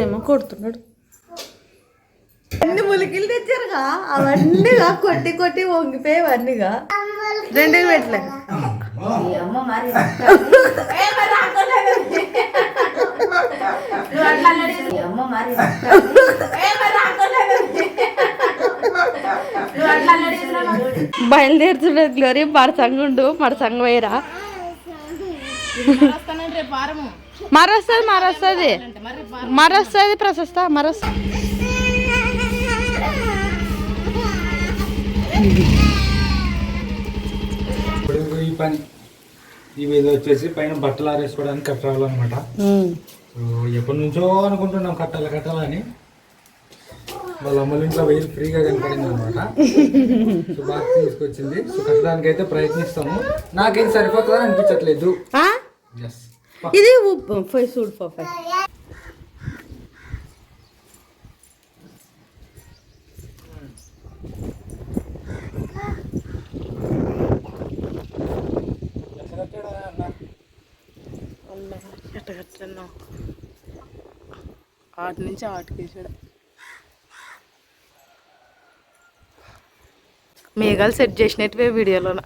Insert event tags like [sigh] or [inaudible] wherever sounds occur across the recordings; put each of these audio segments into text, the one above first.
ఏమో కొడుతున్నాడు. అన్ని ములికిలు తెచ్చారుగా. అవన్నీగా కొట్టి కొట్టి వంగిపోయేవన్నీగా. రెండుకి పెట్టలే. బయలుదేరుతున్నది గ్లోరీ మరసంగ ఉండు మరసంగ వేయరా మరొస్తుంది మరొస్తుంది. మరొస్తుంది ప్రశస్త మరొస్తుంది. ఈ పని మీద వచ్చేసి పైన బట్టలు ఆరేసుకోవడానికి కట్టాలన్నమాట. ఎప్పటి నుంచో అనుకుంటున్నాం కట్టాలి కట్టాలని వాళ్ళ అమ్మల ఇంట్లో వెయ్యి ఫ్రీగా కనపడింది అనమాట [laughs] సో బాగా తీసుకొచ్చింది. సో కట్టడానికి అయితే ప్రయత్నిస్తాము. నాకేం సరిపోతుందని అనిపించట్లేదు? ఎస్ ఇది ఉప్పు పోయి చూడు పాప. ఎట్టగట్టను ఆటి నుంచి ఆటకేసాడు మేఘాలు సెట్ చేసినట్టువే వీడియోలోన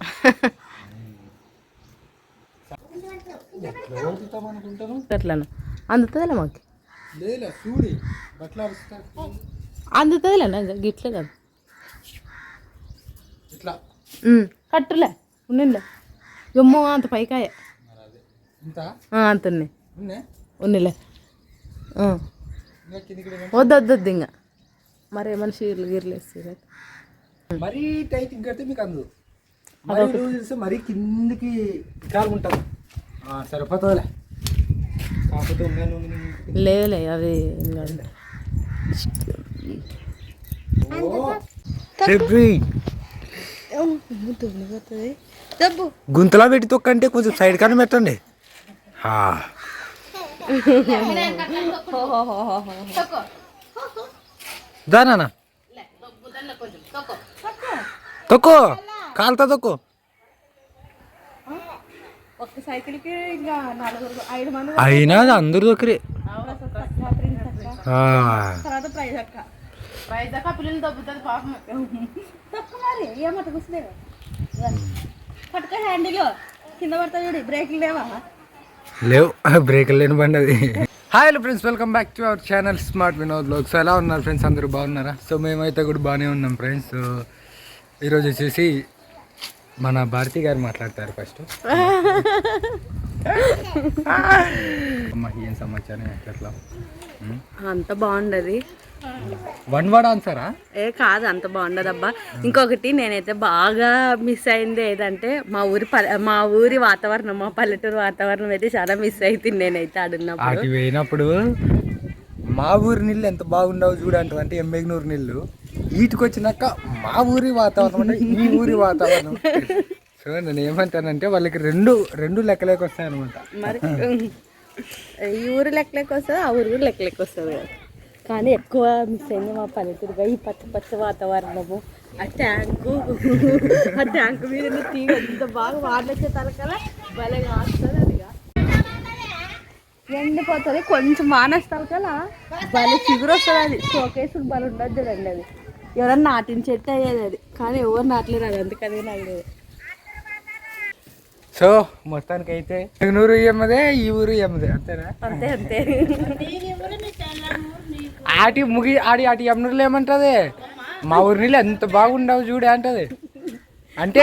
ఎట్లా వదులుతాం అట్లను. అందుతుందిలే మాకు. అందుతుందిలే గిట్లే కదా. కట్టులే ఉండిండే ఎమ్మో అంత పైకాయ. అంత ఉన్నాయి. ఉన్నే? ఉన్నిలే. వద్దు వద్దు ఇంకా. మరి ఏమైనా చీరలు గీరలు మరీ టైట్ కడితే మీకు అందు మరీ లూజ్ చేస్తే మరీ కిందికి కాలు ఉంటుంది. సరిపోతుందిలే. లేదులే అవి గుంతలా పెట్టి తొక్కంటే కొంచెం సైడ్ కానీ పెట్టండి. దానా తొక్కో. కాలుతా తొక్కో. ఒక్క సైకిల్కి ఇంకా నలుగురు ఐదు మంది అయినా అది అందరు దొక్కరే తర్వాత ప్రైజ్ అక్క. ప్రైజ్ అక్క పిల్లలు దబ్బుతుంది పాపం. తక్కువ మరి ఏమట కూర్చులేవు పట్టుక హ్యాండిల్ కింద పడతా చూడు బ్రేక్లు లేవా? లేవు బ్రేక్ లేని బండి అది. Hi hello friends welcome back to our channel smart Vinod blogs ఎలా ఉన్నారు ఫ్రెండ్స్ అందరూ బాగున్నారా? సో మేమైతే కూడా బాగానే ఉన్నాం ఫ్రెండ్స్ సో ఈరోజు వచ్చేసి మన భారతి గారు మాట్లాడతారు ఫస్ట్. [laughs] అమ్మ ఏం సమాచారం ఎట్లా? అంత బాగుండదు. One word ఆన్సరా? ఏ కాదు అంత బాగుండదు అబ్బా. ఇంకొకటి నేనైతే బాగా మిస్ అయింది ఏదంటే మా ఊరి మా ఊరి వాతావరణం మా పల్లెటూరు వాతావరణం అయితే చాలా మిస్ అవుతుంది నేనైతే ఆడున్నప్పుడు. వాటి పోయినప్పుడు మా ఊరి నీళ్ళు ఎంత బాగుండవు చూడంటారు అంటే ఎంబెగ్నూరు నీళ్ళు? వీటికి వచ్చినాక మా ఊరి వాతావరణం అంటే ఈ ఊరి వాతావరణం. సో నేను ఏమంటానంటే వాళ్ళకి రెండు రెండు లెక్కలేకి వస్తాయి అనమాట మరి ఈ ఊరు లెక్కలెక్క వస్తుంది? ఆ ఊరు కూడా లెక్కలెక్క వస్తుంది కానీ ఎక్కువ మిస్ అయింది మా పల్లెటూరుగా ఈ పచ్చ పచ్చ వాతావరణము. ఆ ట్యాంకు ఆ ట్యాంకు మీద తీగ ఎంత బాగా వాడలొచ్చే తలకల భలే కాస్తుంది అది ఎండిపోతుంది. కొంచెం మానేస్తారు కదా భలే చిగురు వస్తుంది అది షోకేసులు భలే ఉండద్దు అండి అది. ఎవరన్నా నాటిన చెట్టు అయ్యేది అది. కానీ ఎవరు నాటలేరు అది అందుకనే నాకు లేదు సో మొత్తానికి అయితే ఎంబెగ్నూరు ఎమ్మదే ఈ ఊరు ఎమ్మదే అంతేనా? అంతే అంతే. ఆటి ముగి ఆడి ఆటి ఎమ్మనూరులో ఏమంటది? మా ఊరి నీళ్ళు ఎంత బాగుండవు చూడే అంటది. అంటే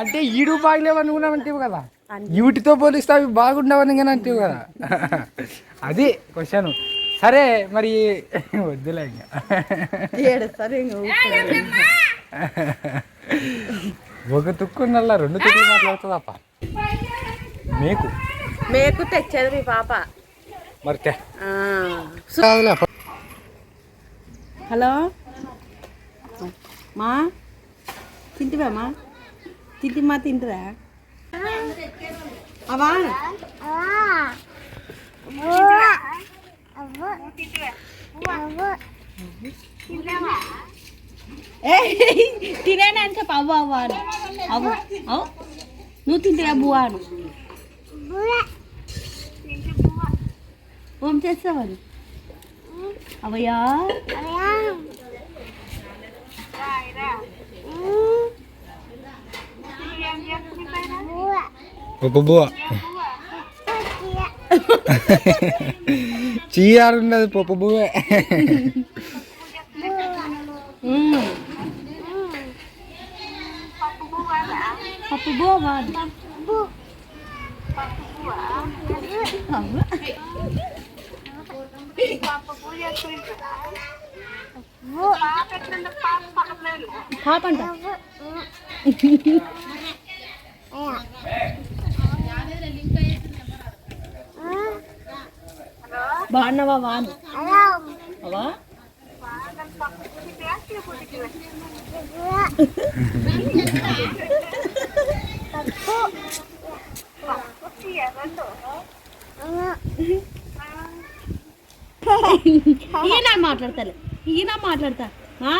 అంటే ఈడు బాగలేవు అనుకున్నామంటే కదా. వీటితో పోలిస్తే అవి బాగుండవని కానీ అంటే కదా. అది క్వశ్చన్. సరే మరి వద్దులే. ఒక తుక్కున్నల్లా రెండు తుక్కులు మాట్లాడుతుందప్ప. మీకు? మేకు తెచ్చేది మీ పాప. మరి. హలో? మా? తింటివా మా? తింటి మా తింటరా అవా? తినేనా అని చెప్పు అవ్వ అవ్వ అని అవ్వ అవ్వ నువ్వు తింటిరా బువ్వ అను ఓం చేస్తావని అవయ్యా పప్పు బువ్వ చీయారు ఉన్నది పప్పు బువ్వే మ్మ్. పప్పు బోవా అవ్వ. పాపంట బాగున్నావా వాను అవా? ఈయన మాట్లాడతాలే ఈయన మాట్లాడతా ఆ?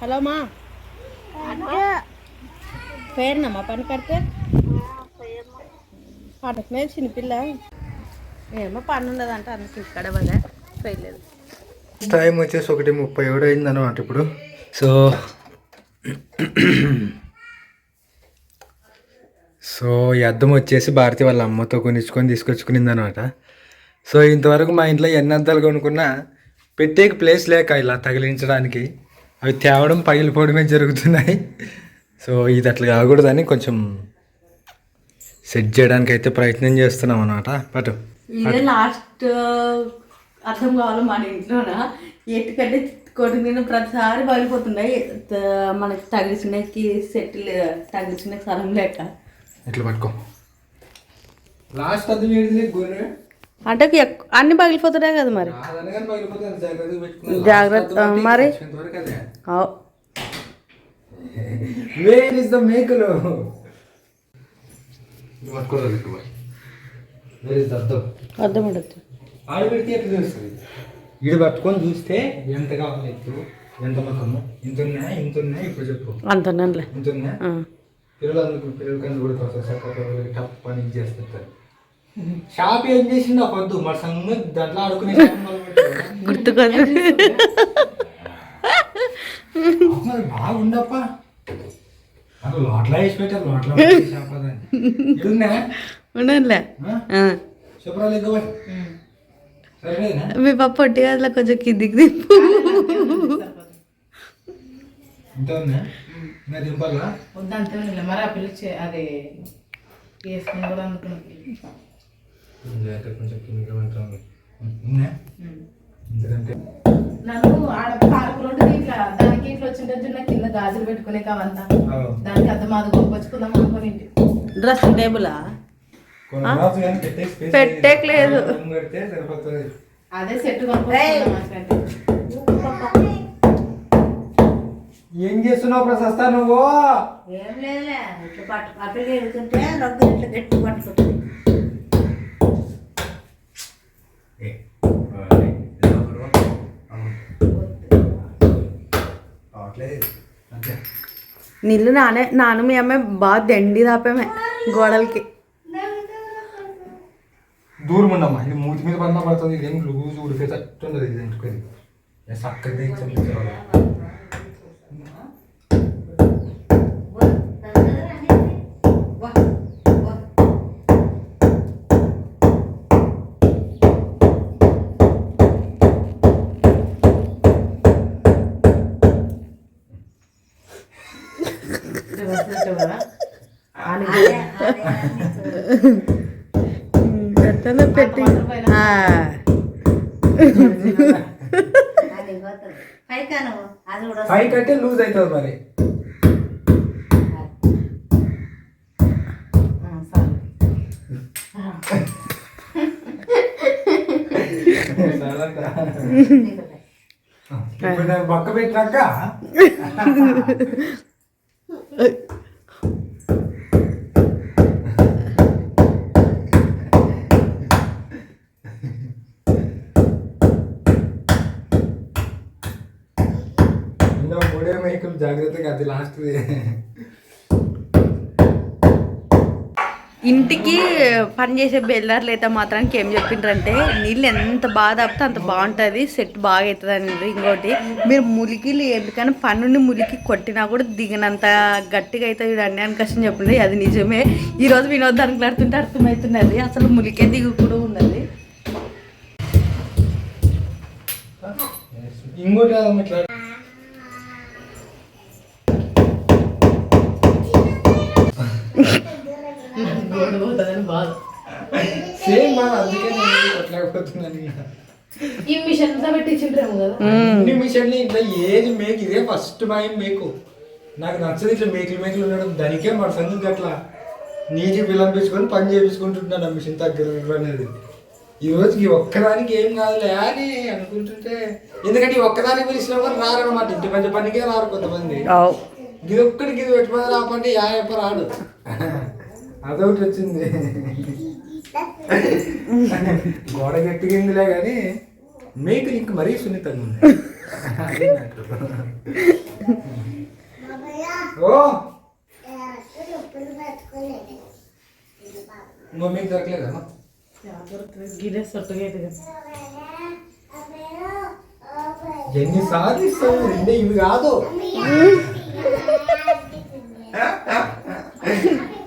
హలో మా. పేరునమ్మా పని కడితే పాటకు చిన్నపిల్ల ఏమో పని ఉండదంట అందుకు ఇక్కడ పదా టైం వచ్చేసి ఒకటి ముప్పై ఏడు అయింది అనమాట ఇప్పుడు. సో సో ఈ అద్దం వచ్చేసి భారతి వాళ్ళ అమ్మతో కొనిచ్చుకొని తీసుకొచ్చుకునింది అనమాట సో ఇంతవరకు మా ఇంట్లో ఎన్ని అద్దాలు కొనుక్కున్నా పెట్టేకి ప్లేస్ లేక ఇలా తగిలించడానికి అవి తేవడం పగిలిపోవడమే జరుగుతున్నాయి. సో ఇది అట్లా కాకూడదని కొంచెం సెట్ చేయడానికి అయితే ప్రయత్నం చేస్తున్నాం అనమాట బట్ ఇదే లాస్ట్ అర్థం కావాలి మన ఇంట్లోన? ఎట్టుకంటే కొట్టిన ప్రతిసారి పగిలిపోతున్నాయి మనకి తగిలిచినకి సెటిల్ తగిలిచిన స్థలం లేక. ఇట్లా పట్టుకో. లాస్ట్ గొర్రె? అంటే అన్ని పగిలిపోతున్నాయి కదా మరి? జాగ్రత్త, మరి? అదే. వేర్ ఇస్ ద మేకలు పట్టుకోలేదు ఎక్కువ వేర్ ఇస్ ద అద్దం అర్థం ఉండదు ఆడ పెడితే ఎట్లా తెలుస్తుంది? ఈడు పట్టుకొని చూస్తే ఎంత కావాలి ఎత్తు ఎంత మొత్తం ఇంత ఉన్నాయా? ఇంత ఉన్నాయా? ఇప్పుడు చెప్పు. అంత. ఇంత ఉన్నాయా? పిల్లలు అందుకు పిల్లల కన్నా కూడా వస్తారు టప్ పని చేస్తారు షాప్ ఏం చేసిందో పొద్దు మరి సంగ దాంట్లో ఆడుకునే. గుర్తుకొద్దు మరి బాగుండప్ప. లోట్లా వేసి పెట్టారు లోట్లా [laughs] సరేనా మీ పప్పు పొట్టి గదిలో కొంచెం కిందికి దింపు. ఉండలే కొంచెం నన్ను ఆడ పార్కు రోడ్డు ఇట్లా దానికి ఇట్లా వచ్చింటే జున్న కింద గాజులు పెట్టుకునే కావంతా. దానికి అద్దం అది గొప్పచ్చుకుందాం అనుకుని డ్రెస్సింగ్ టేబులా కొన్ని బాక్స్ కానీ పెట్టే space పెట్టేకి లేదు. రూమ్ కడితే సరిపోతుంది. అదే సెట్ ఏం చేస్తున్నావు ప్రశస్త నువ్వు? ఏం లేదులే ఇట్లా పట్టు అటు ఎడుతుంటే రగ్గు ఇట్లా గట్టి పట్టుకుంటుంది నీళ్ళు నానే నాన్న మీ అమ్మాయి బాగా దండి దాపేమే గోడలకి. దూరం ఉండమ్మా ఇది మూతి మీద పడినా పడుతుంది ఇదేం లూజ్ ఉడికే తట్టుండదు ఇది ఎందుకది చక్కగా ఎట్లా పెట్టి. పై కట్టే లూజ్ అవుతుంది మరి. పక్క పెట్టినాక [laughs] లాస్ట్ ఇంటికి పని చేసే బెల్లర్లు అయితే మాత్రానికి ఏం చెప్పిండ్రంటే నీళ్ళు ఎంత బాగా తప్పితే అంత బాగుంటుంది సెట్ బాగా అవుతుంది అనేది ఇంకోటి. మీరు ములికిలు ఎందుకని పన్నుని ములికి కొట్టినా కూడా దిగినంత గట్టిగా అవుతుంది చూడండి అని కష్టం చెప్పింది అది నిజమే. ఈరోజు వినోదానికి ఆడుతుంటే అర్థమవుతున్నది. అసలు ములికే దిగు కూడా ఉన్నది. ఇంకోటి కాదమ్మా ఇట్లా గోడు పోతుందని బాధ సేమ్ బాగా అందుకే ఇంకా. ఈ మిషన్ కదా. అన్ని మిషన్లు ఇట్లా ఏది మేక్ ఇదే ఫస్ట్ భయం మేకు నాకు నచ్చదు ఇట్లా మేకులు మేకులు ఉండడం. దానికే మన సంగతి అట్లా నీటి విలంపించుకొని పని చేపించుకుంటున్నాను ఆ మిషన్ దగ్గర అనేది ఈ రోజు ఈ ఒక్కదానికి ఏం కాదులే అని అనుకుంటుంటే ఎందుకంటే ఈ ఒక్కదానికి పిలిచిన కూడా రారనమాట ఇంటి మధ్య పనికే రారు కొంతమంది. ఇది ఒక్కడికి ఇది పెట్టుబడి రాపంటే యా ఎప్ప రాడు. అదొకటి వచ్చింది. [laughs] గోడ గట్టిగిందిలే కానీ మేకులు ఇంక మరీ సున్నితంగా ఉంది. ఓ! ఇంకో మీకు దొరకలేదమ్మా. ఎన్ని సాధిస్తావు రెండే ఇవి కాదు.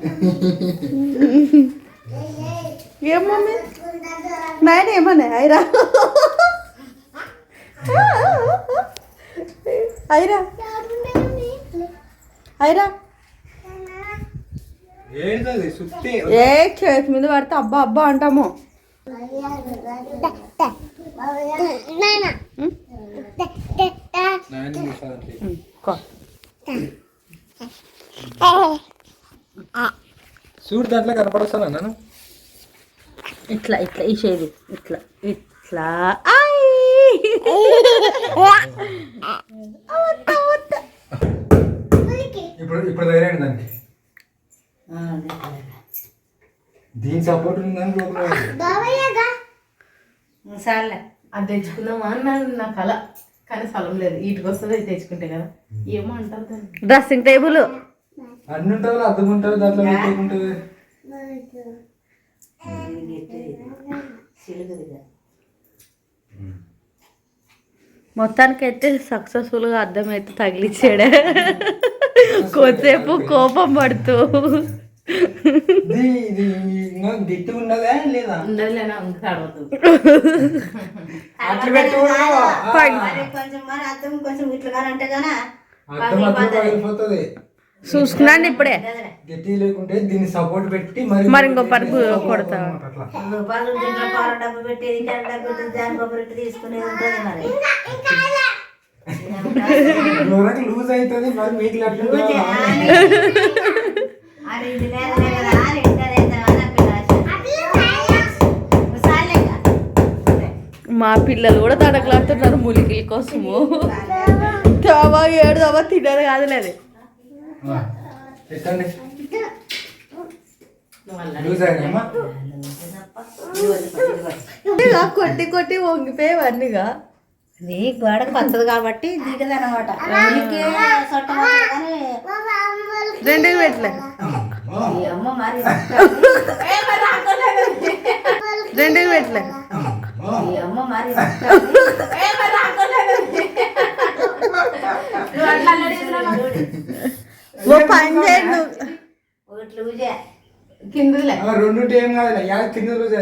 [laughs] మమ్మీ? నాయన ఏమన్నా ఐరా ఐరా ఐరా ఏంటది? సుత్తి. ఏ చేతి మీద పడితే అబ్బా అబ్బా అంటాము. చూడు దాంట్లో కనపడొస్తాను నన్ను ఇట్లా ఇట్లా ఈ చేది ఇట్లా. ఇట్లా దీని సపోర్ట్ ఉందని సర్లే. అది తెచ్చుకుందామా అని నా నా కళ. కానీ స్థలం లేదు. వీటికి వస్తుంది అది తెచ్చుకుంటే కదా. ఏమో అంటారు డ్రెస్సింగ్ టేబుల్. అన్ని ఉంటావు అర్థం ఉంటుంది దాంట్లో ఉంటుంది. మొత్తానికైతే సక్సెస్ఫుల్గా అర్థమైతే తగిలిచ్చాడే. కొద్దిసేపు కోపం పడుతూ. కొంచెం మరి అర్థం కొంచెం ఇట్లా అంటే గానా? చూస్తున్నాండి ఇప్పుడే. గట్టి లేకుంటే దీన్ని సపోర్ట్ పెట్టి మరి మరి ఇంకో పరుపు కొడతా. లూజ్ అవుతుంది మరి మీకు మా పిల్లలు కూడా తడకలాడుతున్నారు ములికిల కోసము. తవా ఏడు తవా తినదు కాదులే లూజ్ అయినాయమ్మా ఇక కొట్టి కొట్టి వంగిపోయేవన్నీగా ఇది గోడకు పచ్చదు కాబట్టి దిగదనమాట. రెండుకి పెట్టలే. ఈ అమ్మ మరి [laughs] రెండుకి పెట్టలే. అమ్మ [laughs] మరి నువ్వు అట్లా అల్లరి చేస్తున్నావా? ఓ పని చేయండి నువ్వు. ఒకటి రెండు ఏం కాదు కింద లూజ్.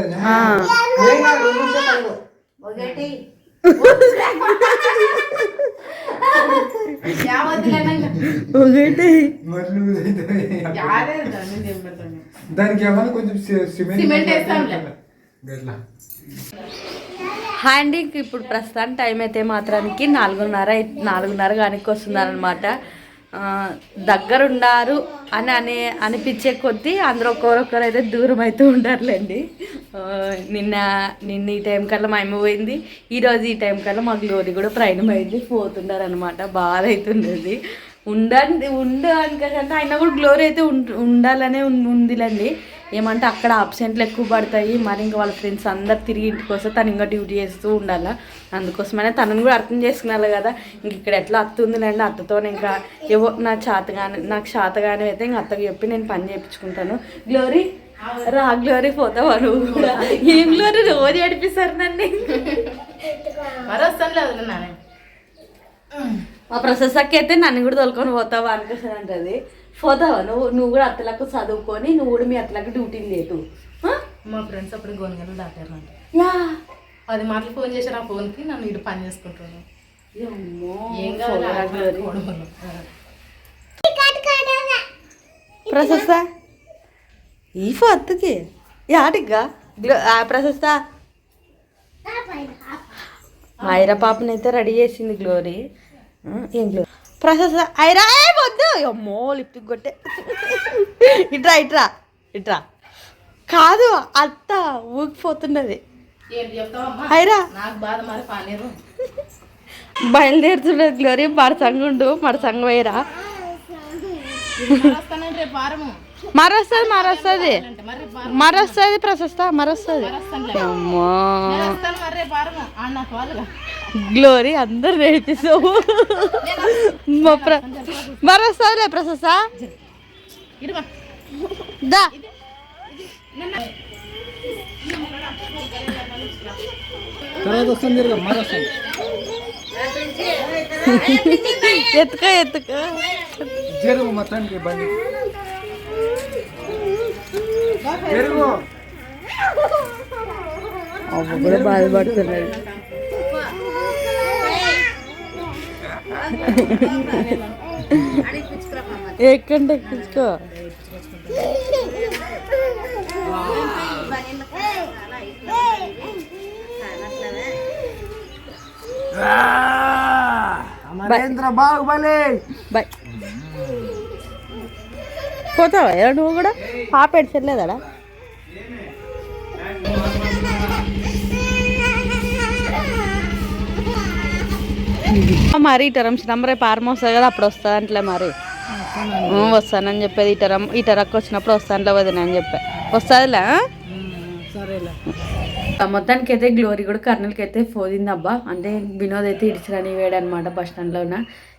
దానికి ఏమన్నా కొంచెం సిమెంట్ హ్యాండీకి ఇప్పుడు ప్రస్తుతానికి టైం అయితే మాత్రానికి నాలుగున్నర నాలుగున్నర కానికి వస్తున్నారనమాట దగ్గరున్నారు అని అనే అనిపించే కొద్దీ అందరూ ఒక్కొక్కరు అయితే దూరం అయితే ఉండరులేండి నిన్న నిన్న ఈ టైం కల్లా మా అమ్మ పోయింది. ఈరోజు ఈ టైం కల్లా మా గ్లోరీ కూడా ప్రయాణం అయింది పోతున్నారనమాట బాధ అవుతుండేది ఉండండి ఉండు అనుకంటే అయినా కూడా గ్లోరీ అయితే ఉండాలనే ఉం- ఉందిలేండి. ఏమంటే అక్కడ అబ్సెంట్లు ఎక్కువ పడతాయి. మరి ఇంకా వాళ్ళ ఫ్రెండ్స్ అందరు తిరిగి ఇంటికి వస్తే తను ఇంకా డ్యూటీ చేస్తూ ఉండాలా. అందుకోసమనే తనని కూడా అర్థం చేసుకున్నారు కదా. ఇంక ఇక్కడ ఎట్లా అత్త ఉందిలేండి అత్తతో ఇంకా ఏవో నా చేత కానీ నాకు చేత కానీ అయితే ఇంక అత్తకి చెప్పి నేను పని చేయించుకుంటాను. గ్లోరీ రా గ్లోరీ పోతావా నువ్వు కూడా? ఏం గ్లోరీ? రోజు ఏడిపిస్తారు నన్ను. మా ప్రొసెసర్కి అయితే నన్ను కూడా తోలుకొని పోతావా అనిపిస్తుంది అంటది పోతావా? నువ్వు నువ్వు కూడా అత్తలకు చదువుకొని నువ్వు కూడా మీ అత్తలకు డ్యూటీ లేదు? మా ఫ్రెండ్స్ అప్పుడు గోనెగలు దాటారు అంట యా. పది మాటలు ఫోన్ చేశారు ఆ ఫోన్కి నన్ను ఇటు పని చేసుకుంటున్నాను ఏం కావాలి గ్లోరీ. ప్రశస్త. ఈ ఫత్తుకి యాటిగ్గా గ్లో ఆ ప్రశస్త. ఐరా పాపనైతే రెడీ చేసింది గ్లోరీ. ఏం గ్లో ప్రశస్త ఐరా ఏ వద్దు. అమ్మో లిప్టిక్ కొట్టే. ఇట్రా ఇట్రా ఇట్రా. కాదు అత్త ఊగిపోతున్నది. పానీరు. బయలుదేరుతున్నది గ్లోరీ మరసంగుండు మరసంగ వేయరా. వస్తానంటే రేపు వారము. మరొస్తుంది మరొస్తుంది. మరొస్తుంది ప్రశస్త మరొస్తుంది. అమ్మా. గ్లోరీ అందరు నేర్పిస్తావు. మరొస్తుందిలే ప్రశస్త. దా. ఎత్తుకో ఎత్తుకో. జరుగు మొత్తానికి బండి. అమ్మ కూడా బాధపడుతున్నాడు ఎక్కండి ఎక్కించుకో. అమరేంద్ర బాహుబలి. బాయ్. పోతావా? ఎలా నువ్వు కూడా? పాప ఎడిచలేదాడా మరి ఇటరం చిన్నమ్మ రేపు ఆరం వస్తుంది కదా అప్పుడు వస్తుంది అంటలే మరి. వస్తానని చెప్పేది ఇటరం ఇటరక్క వచ్చినప్పుడు వస్తానులే వదిన అని చెప్పా. వస్తుందిలే? సరేలే. ఆ మొత్తానికి అయితే గ్లోరీ కూడా కర్నూలుకి అయితే పోయింది అబ్బా అంటే వినోద్ అయితే ఇడిచిరని వేడు అనమాట బస్ స్టాండ్లోన.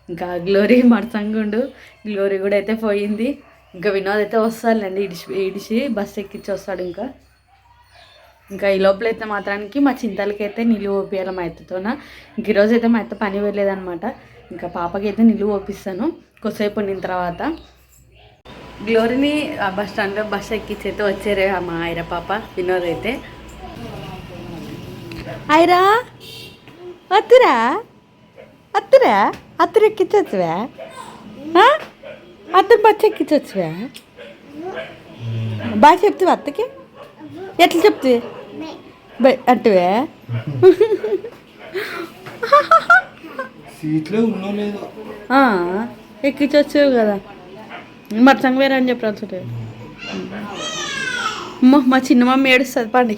ఇంకా గ్లోరీ మడసంగుండు గ్లోరీ కూడా అయితే పోయింది. ఇంకా వినోద్ అయితే వస్తాడులేండి ఇడిచి ఇడిచి బస్సు ఎక్కించి వస్తాడు ఇంకా. ఇంకా ఈ లోపల అయితే మాత్రానికి మా చింతలకి అయితే నిలువ ఓపియాలి మా అత్తతోన. ఇంక ఈరోజు అయితే మా ఎత్త పని వెళ్ళలేదనమాట ఇంకా పాపకి అయితే నిలువ ఓపిస్తాను కొద్దిసేపు ఉండిన తర్వాత. గ్లోరీని బస్ స్టాండ్లో బస్ ఎక్కించి అయితే వచ్చారు మా ఐరా పాప వినోద్ అయితే. ఐరా అత్తురా అత్తురా అత్తురు ఎక్కించవా అత్తరు బచ్చ ఎక్కించవా బాగా చెప్తావా అత్తకి? ఎట్లా చెప్తే అంటువే? ఎక్కించవచ్చు కదా. మరి సంగ వేరే అని చెప్పి అమ్మ మా చిన్న మమ్మీ ఏడుస్తుంది పండి.